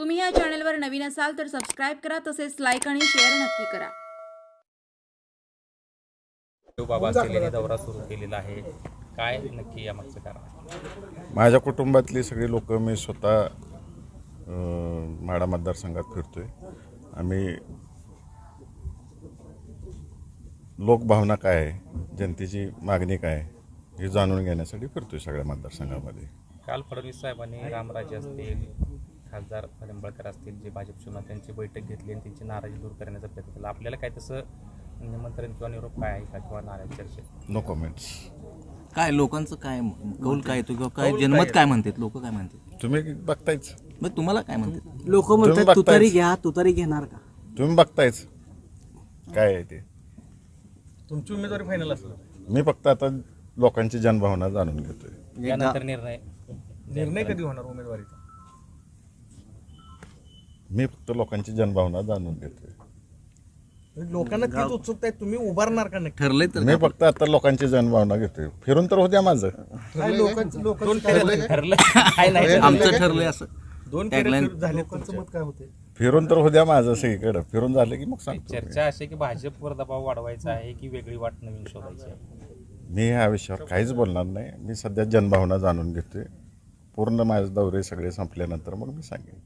तुम्ही या चॅनलवर नवीन असाल तर सबस्क्राईब करा तसेच लाईक आणि शेअर नक्की करा. बाबा दौरा सुरू केलेला आहे. काय नक्की यामागचं कारण? आहे? माझ्या कुटुंबातली सगळी लोक मी स्वतः माढा मतदारसंघात फिरतोय. आम्ही लोकभावना काय आहे? जनतेची मागणी काय आहे? हे जाणून घेण्यासाठी फिरतोय सगळ्या मतदारसंघामध्ये. काल फडणवीस साहेबांनी रामराजे असतील खासदार निंबाळकर असतील जे भाजप शिवसेना त्यांची बैठक घेतली आणि त्यांची नाराजी दूर करण्याचा प्रयत्न केला. आपल्याला काय तसं निमंत्रण किंवा निरोप काय आहे का किंवा नाराज चर्चेत? नो कमेंट्स काय लोकांचं काय कौल काय येतो किंवा काय जनमत काय म्हणतात? लोक काय म्हणतात? तुम्ही बघतायच. मग तुम्हाला काय म्हणतात? लोक तुम्ही म्हणतात. तुतारी घ्या तुतारी घेणार का? तुम्ही बघतायच. काय आहे ते? तुमची उमेदवारी फायनल असणार. मी फक्त आता लोकांची जनभावना जाणून घेतोय. निर्णय. निर्णय कधी होणार उमेदवारीचा? मी फक्त लोकांची जनभावना जाणून घेतोय. लोकांना तीच उत्सुकता आहे तुम्ही उभारणार का नक्की? ठरलंय तर मी फक्त आता लोकांची जनभावना घेतोय. फिरून तर होत्या माझं. काय लोकांचं लोकांचं ठरलं काय नाही आमचं ठरलंय. असं. दोन Tagline. झाले तुमच्या. मत काय होते फिरून तर होत्या माझं सगळीकडं. फिरून झालं की मग सांगतो. मी. चर्चा अशी आहे की भाजपवर दबाव वाढवायचा आहे की वेगळी वाट नवीन शोधायची आहे? मी ह्या विषयावर काहीच बोलणार नाही. मी सध्या जनभावना जाणून घेतोय. पूर्ण माझे दौरे सगळे संपल्यानंतर मग मी सांगेन.